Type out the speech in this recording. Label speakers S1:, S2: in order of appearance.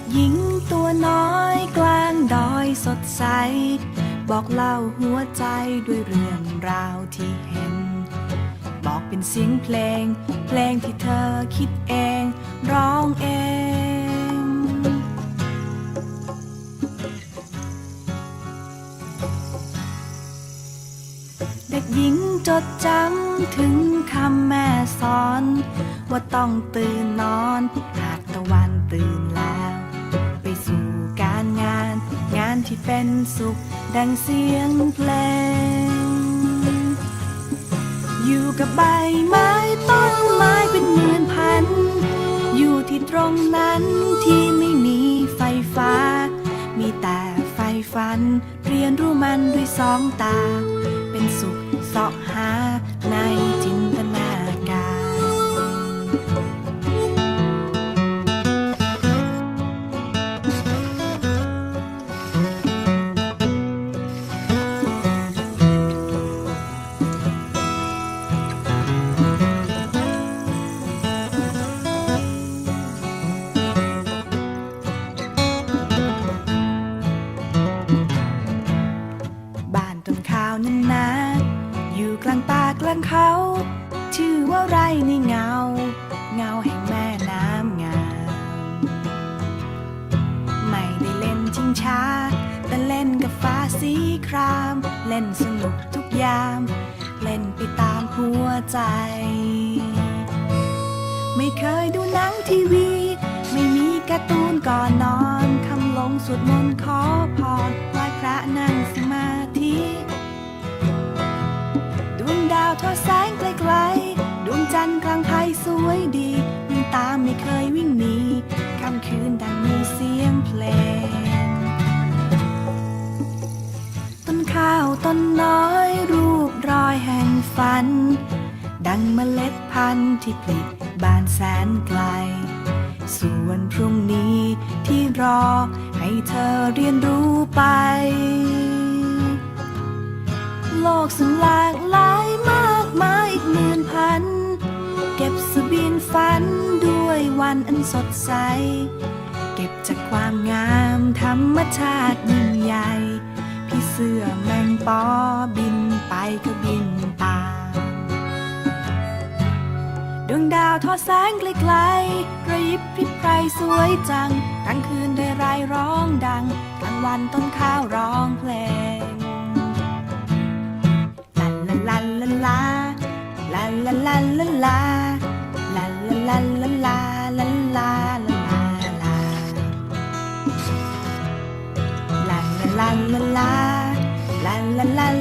S1: ด็กหญิงตัวน้อยกลางดอยสดใส บอกเล่าหัวใจด้วยเรื่องราวที่เห็น บอกเป็นเสียงเพลง เพลงที่เธอคิดเอง ร้องเองเด็กหญิงจดจำถึงคำแม่สอน ว่าต้องตื่นนอนหากตะวันตื่นแล้ว ที่เป็นสุข ดังเสียงเพลง อยู่กับใบไม้ต้นไม้เป็นหมื่นพัน อยู่ที่ตรงนั้นที่ไม่มีไฟฟ้า มีแต่ไฟฟัน เรียนรู้มันด้วยสองตา เป็นสุขเสาะหาในจินางเขา ชื่อว่าไรในเงา เงาแห่งแม่น้ำงามไม่ได้เล่นชิงช้า แต่เล่นกับฟ้าสีคราม เล่นสนุกทุกยาม เล่นไปตามหัวใจ ไม่เคยดูหนังทีวี ไม่มีการ์ตูนก่อนนอนคำลงสวดมนต์ขอพรไหว้พระนั่งาวทอดแสงไกลๆ ดวงจันทร์กลางภายสวยดีวิ่งตามไม่เคยวิ่งหนีค่ำคืนดังมีเสียงเพลง ต้นข้าวต้นน้อยรูปรอยแห่งฝัน ดังเมล็ดพันธุ์ที่ปลิดบานแสนไกล ส่วนพรุ่งนี้ที่รอให้เธอเรียนรู้ไป โลกสุดหลากลาันอันสดใส เก็บจากความงามธรรมชาติยิ่งใหญ่ พี่เสือแมงปอบินไปก็บินตามดวงดาวทอดแสงไกลๆระยิบพิบไพรสวยจัง กลางคืนได้รายร้องดัง กลางวันต้นข้าวร้องเพลง